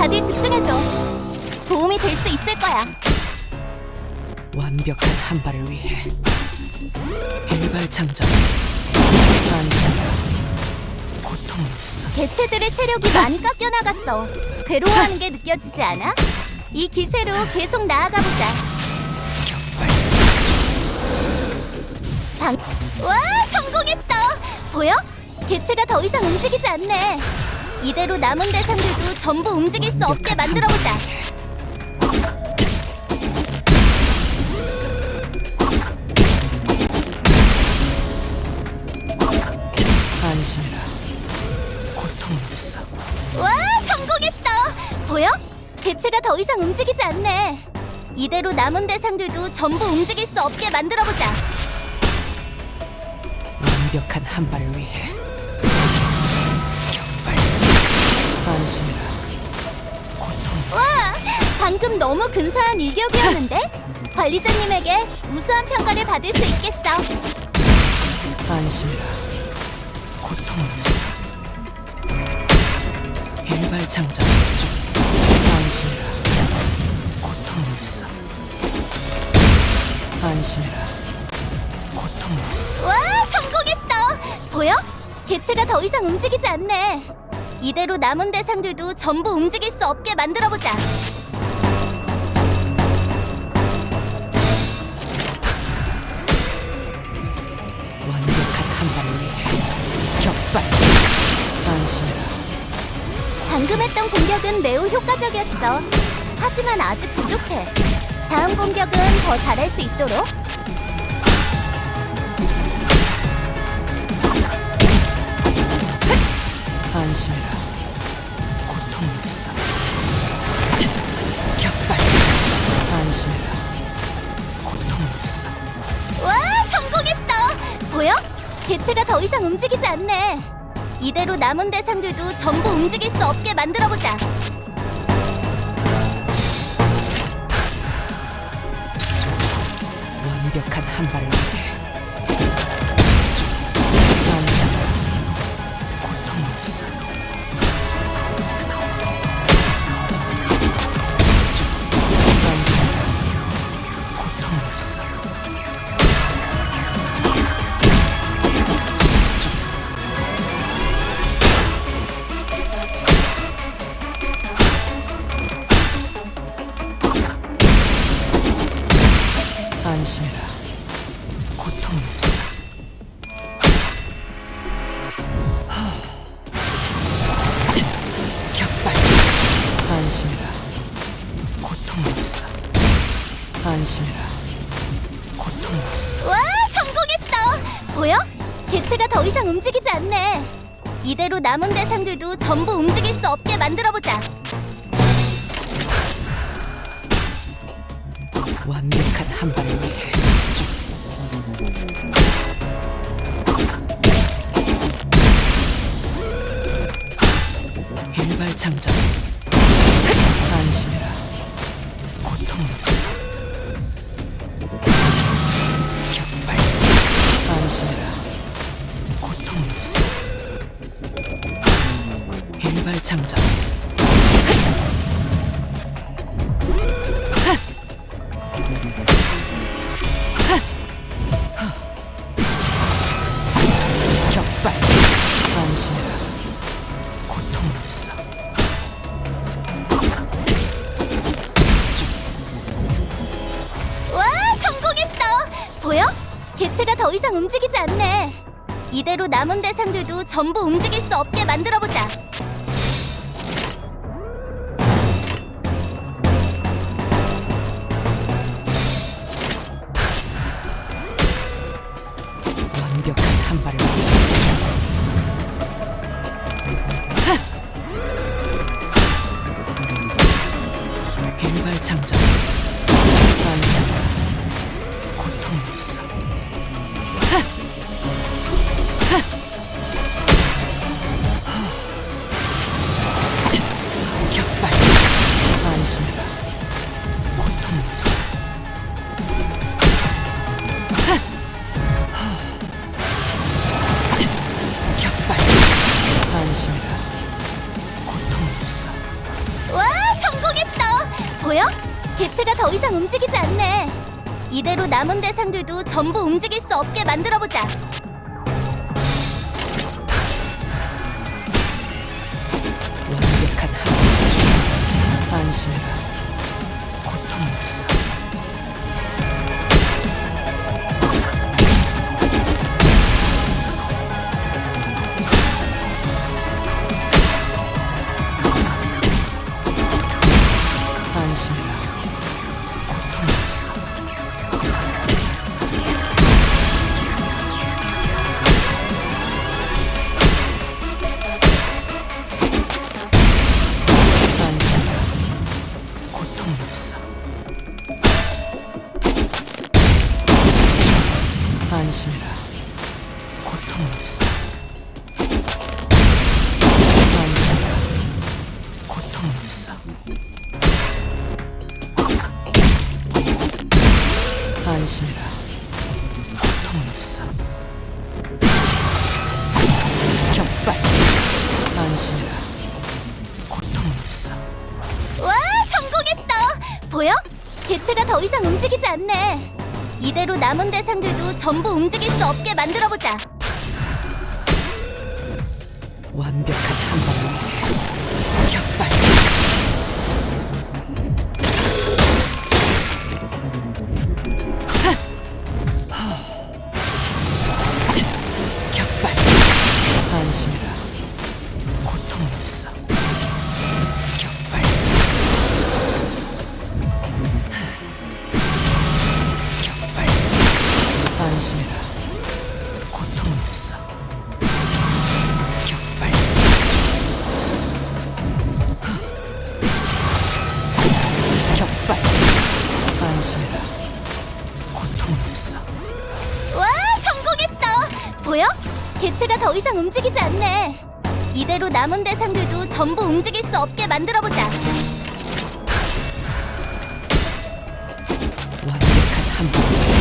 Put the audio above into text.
다들 집중해줘. 도움이 될 수 있을 거야. 완벽한 한 발을 위해 일발장전 안심이라 고통은 없어 개체들의 체력이 많이 깎여 나갔어. 괴로워하는 게 느껴지지 않아? 이 기세로 계속 나아가 보자. 격발 방... 와, 성공했어. 보여? 개체가 더 이상 움직이지 않네. 이대로 남은 대상들도 전부 움직일 수 없게 만들어 보자. 안심이라 고통은 없어 와, 성공했어. 보여? 개체가 더 이상 움직이지 않네. 이대로 남은 대상들도 전부 움직일 수 없게 만들어 보자. 완벽한 한 발을 위해 와, 방금 너무 근사한 일격이었는데? 관리자님에게 우수한 평가를 받을 수 있겠어. 안심이라 고통은 없어 일발장전 안심이라 고통은 없어 안심이라 고통은 없어 와, 성공했어. 보여? 개체가 더 이상 움직이지 않네. 이대로 남은 대상들도 전부 움직일 수 없게 만들어 보자. 완벽한 위해 격발 안심이라 방금 했던 공격은 매우 효과적이었어. 하지만 아직 부족해. 다음 공격은 더 잘할 수 있도록. 안심이라 고통은 없어 격발 안심이라 고통은 없어 와, 성공했어. 보여? 개체가 더 이상 움직이지 않네. 이대로 남은 대상들도 전부 움직일 수 없게 만들어 보자. 완벽한 한 발을 위해 안심이라 고통은 없어 와, 성공했어. 보여? 개체가 더 이상 움직이지 않네. 이대로 남은 대상들도 전부 움직일 수 없게 만들어 보자. 완벽한 한 발을 위해 일발장전 안심이라 고통은 없어 더 이상 움직이지 않네. 이대로 남은 대상들도 전부 움직일 수 없게 만들어 보자. 완벽한 한 발을 위해 일발장전 개체가 더 이상 움직이지 않네. 이대로 남은 대상들도 전부 움직일 수 없게 만들어보자. 완벽한 중 안심해라 와, 성공했어! 보여? 개체가 더 이상 움직이지 않네. 이대로 남은 대상들도 전부 움직일 수 없게 만들어보자. 완벽한 한 방울 개체가 더 이상 움직이지 않네. 이대로 남은 대상들도 전부 움직일 수 없게 만들어보자. 완벽한 한복.